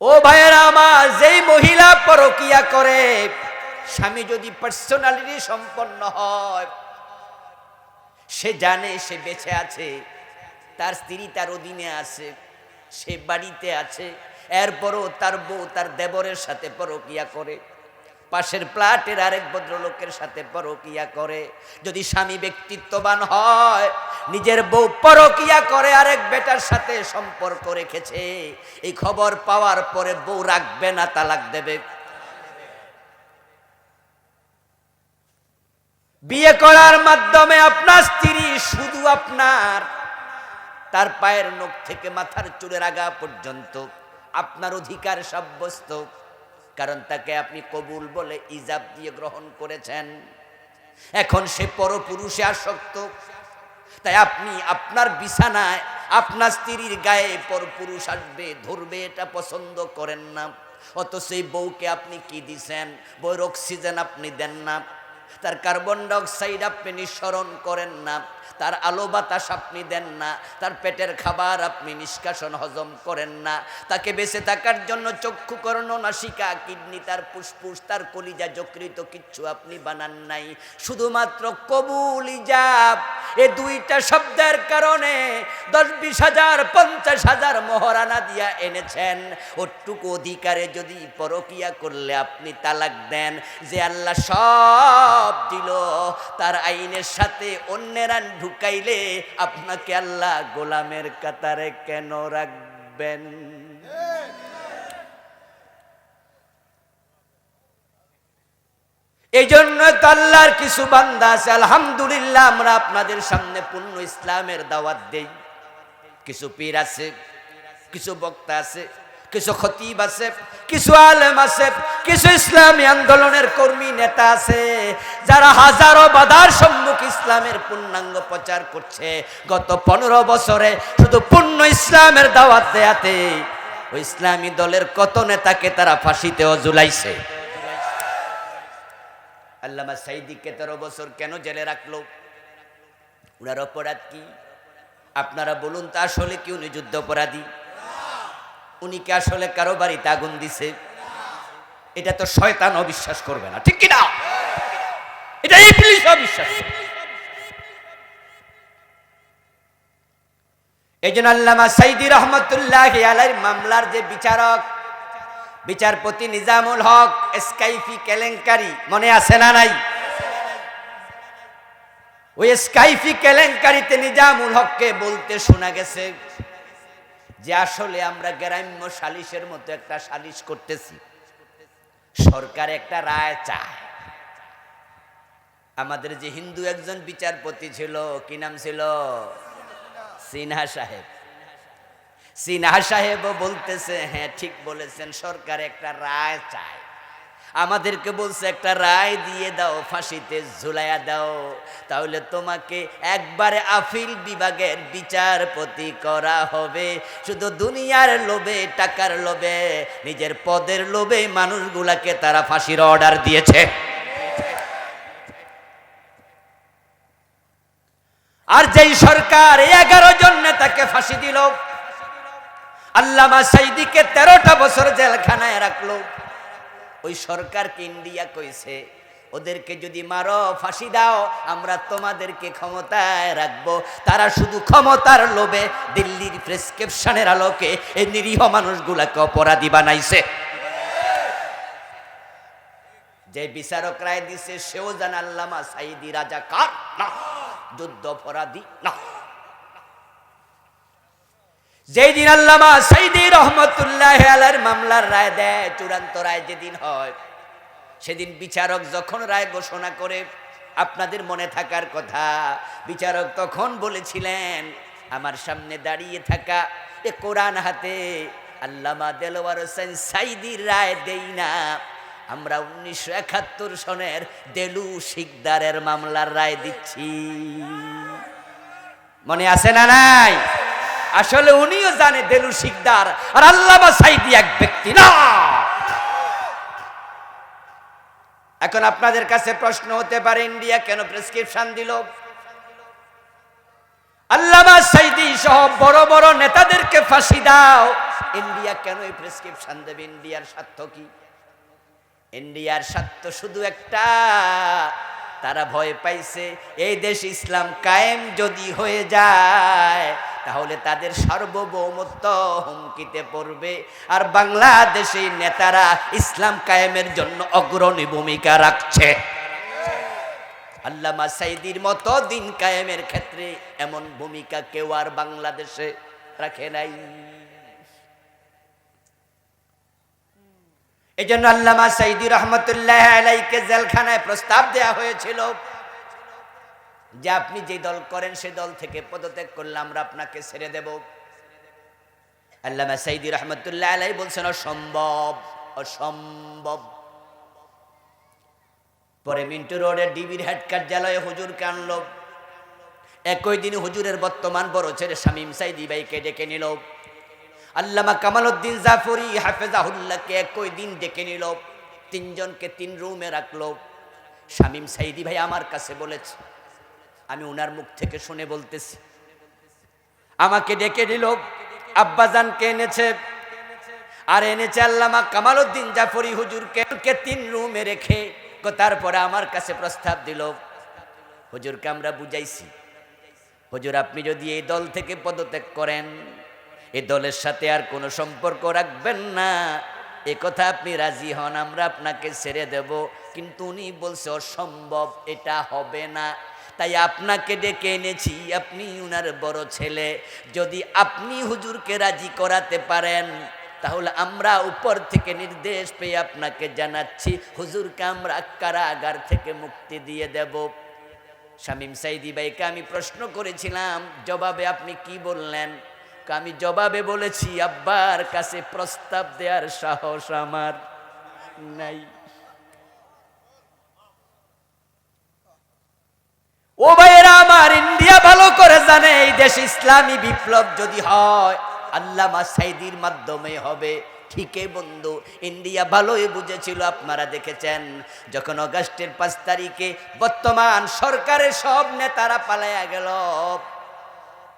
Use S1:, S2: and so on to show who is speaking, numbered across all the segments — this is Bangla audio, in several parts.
S1: ও ভাইয়েরা আমার, যেই মহিলা পরকিয়া করে, স্বামী যদি পার্সোনালিটি সম্পন্ন হয়, সে জানে সে বেঁচে আছে, তার স্ত্রী তার অধীনে আছে, সে বাড়িতে আছে, এরপরও তার বউ তার দেবরের সাথে পরকিয়া করে। পাশের প্লাটের আরেক ভদ্রলোকের সাথে পরকিয়া করে। যদি স্বামী ব্যক্তিত্ববান হয়, নিজের বউ পরকিয়া করে আরেক বেটার সাথে সম্পর্ক রেখেছে, এই খবর পাওয়ার পরে বউ রাখবে না তালাক দেবে। বিয়ে করার মাধ্যমে আপনার স্ত্রী শুধু আপনার, তার পায়ের নখ থেকে মাথার চুলের আগা পর্যন্ত, আপনার অধিকার সাব্যস্ত। কারণ তাকে আপনি কবুল বলে ইজাব দিয়ে গ্রহণ করেছেন। এখন সে পরপুরুষে আসক্ত। তাই আপনি আপনার বিছানায় আপনার স্ত্রীর গায়ে পরপুরুষ আসবে, ধরবে, এটা পছন্দ করেন না। অত সেই বউকে আপনি কি দিছেন? বউর অক্সিজেন আপনি দেন না। তার কার্বন ডাইঅক্সাইড আপনি নিঃসরণ করেন না, তার আলো বাতাস আপনি দেন না, তার পেটের খাবার আপনি নিষ্কাশন হজম করেন না, তাকে বেঁচে থাকার জন্য চক্ষু কর্ণ নাসিকা, কিডনি, তার ফুসফুস, তার কলিজা যকৃত কিচ্ছু আপনি বানান নাই। শুধুমাত্র কবুল ইজাব, এ দুইটা শব্দের কারণে দশ বিশ হাজার, পঞ্চাশ হাজার মহারানা দিয়া এনেছেন। ওটুকু অধিকারে যদি পরকিয়া করলে আপনি তালাক দেন যে আল্লাহ সব দিল, তার আইনের সাথে অন্যেরা ঢুকাইলে আপনাকে আল্লাহ গোলামের কাতারে কেন রাখবেন? এই জন্য তো কিছু বান্দা আছে, আলহামদুলিল্লাহ আমরা আপনাদের সামনে পূর্ণ ইসলামের দাওয়াত দেই। কিছু পীর আছে, কিছু বক্তা আছে কিছু খতিব আছে, কিছু আলেম আছে, কিছু ইসলামী আন্দোলনের কর্মী নেতা আছে, যারা হাজারো বাধার সম্মুখ ইসলামের পূর্ণাঙ্গ প্রচার করছে। গত পনেরো বছরে শুধু পূর্ণ ইসলামের দাওয়াত দেয়াতে ওই ইসলামী দলের কত নেতাকে তারা ফাঁসিতেও ঝুলাইছে। আল্লামা সাইদিকে তেরো বছর কেন জেলে রাখল? ওনার অপরাধ কি? আপনারা বলুন তা, আসলে কি উনি যুদ্ধ অপরাধী উনি কি আসলে কারও বাড়িতে আগুন দিছে? এটা তো শয়তান অবিশ্বাস করবে না, ঠিক কিনা? এটা পুলিশ অবিশ্বাস। এই জন্য আল্লামা সাইদি রহমতুল্লাহ আলাইর মামলার যে বিচারক, বিচারপতি নিজামুল হক স্কাইফি কেলেঙ্কারি, মনে আছে না নাই? ওই স্কাইফি কেলেঙ্কারিতে নিজামুল হককে বলতে শোনা গেছে। যে আসলে আমরা গ্রাম্য সালিশের মতো একটা সালিশ করতেছি। সরকার একটা রায় চায়। আমাদের যে হিন্দু একজন বিচারপতি ছিল, কি নাম ছিল? সিনহা সাহেব। সিনহা সাহেবও বলতেছে হ্যাঁ ঠিক বলেছেন, সরকার একটা রায় চায়। আমাদেরকে বলছে, একটা রায় দিয়ে দাও, ফাঁসিতে ঝুলাইয়া দাও। তাহলে তোমাকে একবারে আপিল বিভাগের বিচারপতি করা হবে। শুধু দুনিয়ার লোভে, টাকার লোভে, নিজের পদের লোভে মানুষগুলাকে তারা ফাঁসির অর্ডার দিয়েছে। আর যেই সরকার এগারো জন নেতাকে ফাঁসি দিল, আল্লামা সাইদিকে তেরোটা বছর জেলখানায় রাখল। ওই সরকারকে ইন্ডিয়া কইছে, ওদেরকে যদি মারো, ফাঁসি দাও, আমরা তোমাদেরকে ক্ষমতায় রাখব। তারা শুধু ক্ষমতার লোভে দিল্লির প্রেসক্রিপশনের আলোকে এই নিরীহ মানুষগুলাকে অপরাধী বানাইছে। যে বিচারক রায় দিছে, সেও জান আল্লামা সাইদি রাজা কার? না, যুদ্ধ অপরাধী, না। যেই দিন আল্লামা সাইদি আলার মামলার রায় দেয়, চূড়ান্ত রায় যেদিন হয়, সেদিন বিচারক যখন রায় ঘোষণা করে, আপনাদের মনে থাকার কথা, বিচারক তখন বলেছিলেন, আমার সামনে দাঁড়িয়ে থাকা, এ কোরআন হাতে আল্লামা দেলোয়ার হোসেন সাইদির রায় দেই না। আমরা উনিশশো একাত্তর সনের দেলু শিকদারের মামলার রায় দিচ্ছি। মনে আছে না নাই? আসলে উনিও জানে দেলু শিকদার, আর আল্লামা সাইদি এক ব্যক্তি না। এখন আপনাদের কাছে প্রশ্ন হতে পারে, ইন্ডিয়া কেন প্রেসক্রিপশন দিল? আল্লামা সাইদি সহ বড় বড় নেতাদেরকে ফাঁসি দাও। ইন্ডিয়া কেন এই প্রেসক্রিপশন দেবে? ইন্ডিয়ার স্বার্থ কি? ইন্ডিয়ার স্বার্থ শুধু একটা, তারা ভয় পাইছে, এই দেশ ইসলাম কায়েম যদি হয়ে যায় তাহলে তাদের সার্বভৌমত্ব হুমকিতে পড়বে। আর বাংলাদেশে নেতারা ইসলাম কায়েমের জন্য অগ্রণী ভূমিকা রাখছে। আল্লামা সাইদির মতো দিন কায়েমের ক্ষেত্রে এমন ভূমিকা কেউ আর বাংলাদেশে রাখে নাই। এই জন্য আল্লামা সাইদি রহমতুল্লাহ আলাইকে জেলখানায় প্রস্তাব দেয়া হয়েছিল। যে আপনি যে দল করেন, সে দল থেকে পদত্যাগ করলে আমরা আপনাকে ছেড়ে দেব। আল্লামা সাইদি রহমতুল্লাহ আলাই বলছেন, অসম্ভব অসম্ভব। পরে মিন্টু রোডের ডিবির হেড কার্যালয়ে হুজুর কানল একই দিন হুজুরের বর্তমান বড় ছেলে শামীম সাইদি ভাইকে ডেকে নিল। আল্লামা কামালউদ্দিন জাফরি হাফেজাহুল্লাহকে একই দিন ডেকে নিল। তিনজনকে তিন রুমে রাখল। শামীম সাইদি ভাই আমার কাছে বলেছে আমি ওনার মুখ থেকে শুনে বলতেছি। আমাকে ডেকে নিল, আব্বাজানকে এনেছে, আর এনেছে আল্লামা কামালউদ্দিন জাফরি হুজুরকে তিন রুমে রেখে তারপরে আমার কাছে প্রস্তাব দিল। হুজুরকে আমরা বুঝাইছি, হুজুর আপনি যদি এই দল থেকে পদত্যাগ করেন এই দলের সাথে আর কোনো সম্পর্ক রাখবেন না। এ কথা আপনি রাজি হন, আমরা আপনাকে ছেড়ে দেব, কিন্তু উনি বলছে, অসম্ভব, এটা হবে না। তাই আপনাকে ডেকে এনেছি, আপনি উনার বড় ছেলে। যদি আপনি হুজুরকে রাজি করাতে পারেন, তাহলে আমরা উপর থেকে নির্দেশ পেয়ে আপনাকে জানাচ্ছি, হুজুরকে আমরা কারাগার থেকে মুক্তি দিয়ে দেব। শামীম সাইদি ভাইকে আমি প্রশ্ন করেছিলাম, জবাবে আপনি কি বললেন? আমি জবাবে বলেছি, আব্বার কাছে প্রস্তাব দেওয়ার সাহস আমার নাই। ও ভাইয়েরা, আমার ইন্ডিয়া ভালো করে জানে, এই দেশ ইসলামী বিপ্লব যদি হয়, আল্লামা সাইদির মাধ্যমে হবে। ঠিকই বন্ধু, ইন্ডিয়া ভালোই বুঝেছিল, আপনারা দেখেছেন, যখন অগাস্টের পাঁচ তারিখে বর্তমান সরকারের সব নেতারা পালাইয়া গেল।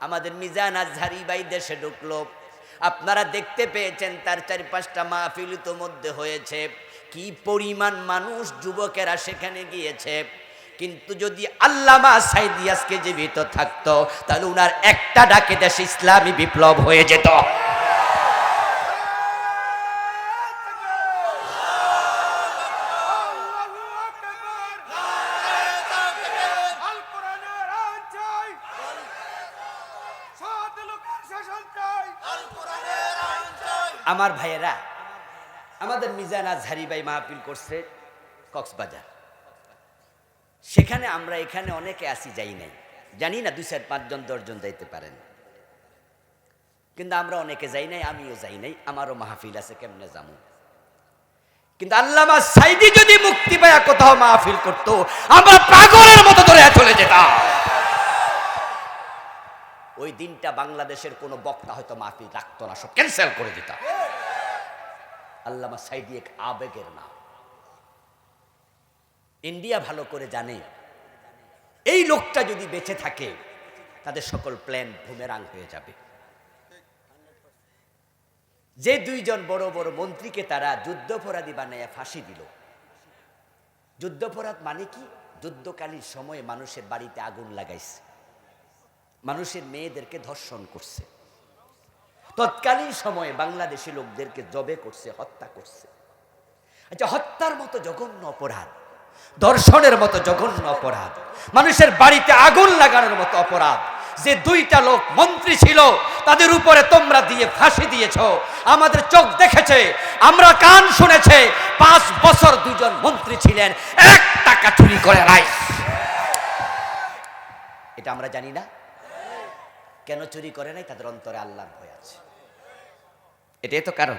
S1: আমাদের মিজান আজহারি ভাই দেশে ঢুকলো। আপনারা দেখতে পেয়েছেন, তার চারি পাঁচটা মাহফিল মধ্যে হয়েছে। কি পরিমাণ মানুষ, যুবকেরা সেখানে গিয়েছে। কিন্তু যদি আল্লামা সাইদি আজকে জীবিত থাকতো, তাহলে উনার একটা ডাকে দেশ ইসলামী বিপ্লব হয়ে যেত। আমার ভাইয়েরা, আমাদের মিজান আজহারি ভাই মাহফিল করছে কক্সবাজার। সেখানে আমরা এখানে অনেকে আসি যাই নাই। জানি না, দুই চার পাঁচজন, দশজন যাইতে পারেন। কিন্তু আমরা অনেকে যাই নাই, আমিও যাই নাই, আমারও মাহফিল আছে, কেমনে যাব কিন্তু আল্লামা সাইদি যদি মুক্তি পায়া কোথাও মাহফিল করতো, আমরা পাগলের মতো ধরে চলে যেতাম। ওই দিনটা বাংলাদেশের কোনো বক্তা হয়তো মাহফিল রাখতো না, সব ক্যান্সেল করে দিতাম আল্লামা সাইদি এক আবেগের নাম। ইন্ডিয়া ভালো করে জানে। এই লোকটা যদি বেঁচে থাকে, তাদের সকল প্ল্যান বুমেরাং হয়ে যাবে। যে দুইজন বড় বড় মন্ত্রীকে তারা যুদ্ধপরাধী বানাইয়া ফাঁসি দিল। যুদ্ধপরাধ মানে কি? যুদ্ধকালীন সময়ে মানুষের বাড়িতে আগুন লাগাইছে। মানুষের মেয়েদেরকে ধর্ষণ করছে। তৎকালীন সময়ে বাংলাদেশি লোকদেরকে জবে করছে, হত্যা করছে। আচ্ছা হত্যার মতো জঘন্য অপরাধ। দর্শনের মতো জঘন্য অপরাধ। মানুষের বাড়িতে আগুন লাগানোর মতো অপরাধ। যে দুইটা লোক মন্ত্রী ছিল, তাদের উপরে তোমরা দিয়ে ফাঁসি দিয়েছ। আমাদের চোখ দেখেছে, আমরা কান শুনেছে, পাঁচ বছর দুজন মন্ত্রী ছিলেন, এক টাকা চুরি করে নাই। এটা আমরা জানি না। কেন চুরি করে নাই? তাদের অন্তরে আল্লাহ ভয় আছে। এটাই তো কারণ।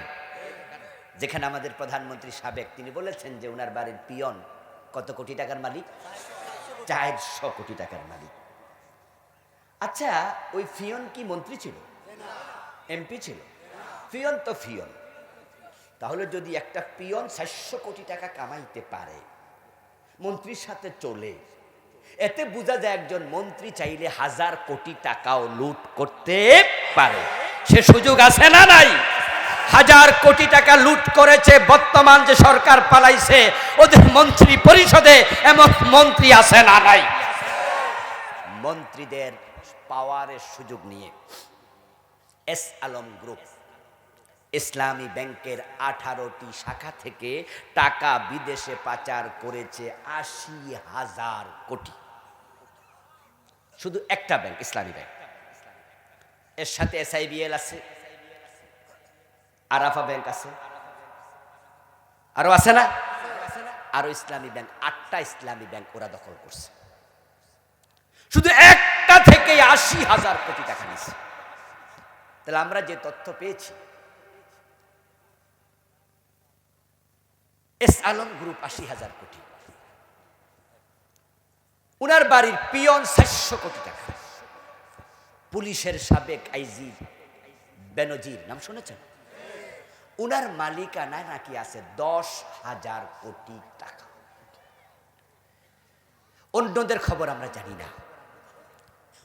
S1: যেখানে আমাদের প্রধানমন্ত্রী সাবেক, তিনি বলেছেন যে ওনার বাড়ির পিয়ন কত কোটি টাকার মালিক? চারশো কোটি টাকার মালিক। আচ্ছা ওই ফিয়ন কি মন্ত্রী ছিল? এমপি ছিল। ফিয়ন তো ফিয়ন। তাহলে যদি একটা পিয়ন চারশো কোটি টাকা কামাইতে পারে, মন্ত্রীর সাথে চলে, এতে বোঝা যায় একজন মন্ত্রী চাইলে হাজার কোটি টাকাও লুট করতে পারে। সে সুযোগ আছে না নাই? হাজার কোটি টাকা লুট করেছে, বর্তমান যে সরকার পালাইছে, ওদের মন্ত্রী পরিষদে এমন মন্ত্রী আছে না নাই? মন্ত্রীদের পাওয়ারের সুযোগ নিয়ে এস আলম গ্রুপ, ইসলামী ব্যাংকের আঠারোটি শাখা থেকে টাকা বিদেশে পাচার করেছে আশি হাজার কোটি। শুধু একটা ব্যাংক, ইসলামী ব্যাংক। এর সাথে এসআইবিএল আছে। আরাফা ব্যাংক আছে। আরও আছে না? আরও ইসলামী ব্যাংক, আটটা ইসলামী ব্যাংক ওরা দখল করছে। শুধু একটা থেকে আশি হাজার কোটি টাকা নিছে তাহলে আমরা যে তথ্য পেয়েছি, এস আলম গ্রুপ আশি হাজার কোটি। উনার বাড়ির পিয়ন চারশো কোটি টাকা। পুলিশের সাবেক আইজি বেনজির, নাম শুনেছেন? উনার মালিকানায় নাকি আছে দশ হাজার কোটি টাকা। অন্যদের খবর আমরা জানি না।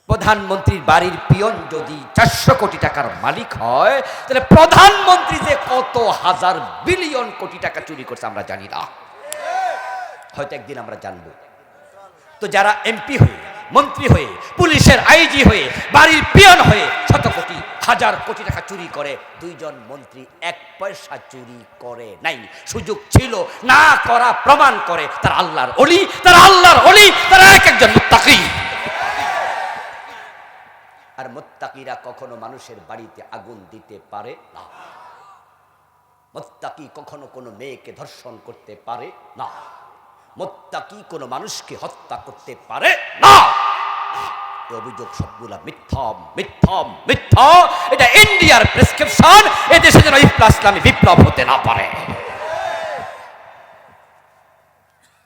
S1: প্রধানমন্ত্রীর বাড়ির পিয়ন যদি চারশো কোটি টাকার মালিক হয়, তাহলে প্রধানমন্ত্রী যে কত হাজার বিলিয়ন কোটি টাকা চুরি করছে আমরা জানি না। হয়তো একদিন আমরা জানব। তো যারা এমপি হয়ে মন্ত্রী হয়ে, পুলিশের আইজি হয়ে, বাড়ির পিয়ন হয়ে শত কোটি হাজার কোটি টাকা চুরি করে, দুইজন মন্ত্রী এক পয়সা চুরি করে নাই। সুযোগ ছিল, না করা প্রমাণ করে তার আল্লাহর অলি তার আল্লাহর অলি তার এক একজন মুত্তাকি। আর মোত্তাকিরা কখনো মানুষের বাড়িতে আগুন দিতে পারে না। মোত্তাকি কখনো কোনো মেয়েকে ধর্ষণ করতে পারে না। মোত্তাকি কোনো মানুষকে হত্যা করতে পারে না। অভিযোগ সবগুলা মিথ্যা মিথ্যা মিথ্যা। এটা ইন্ডিয়ার প্রেসক্রিপশন যেন ইসলামী বিপ্লব হতে না পারে।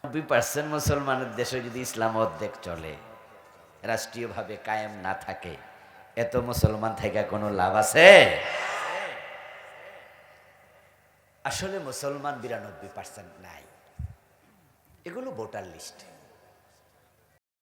S1: নব্বই পার্সেন্ট মুসলমানের দেশে যদি ইসলাম অর্ধেক চলে, রাষ্ট্রীয়ভাবে কায়েম না থাকে, এত মুসলমান থেকে কোনো লাভ আছে? আসলে মুসলমান বিরানব্বই পার্সেন্ট নাই। এগুলো ভোটার লিস্ট।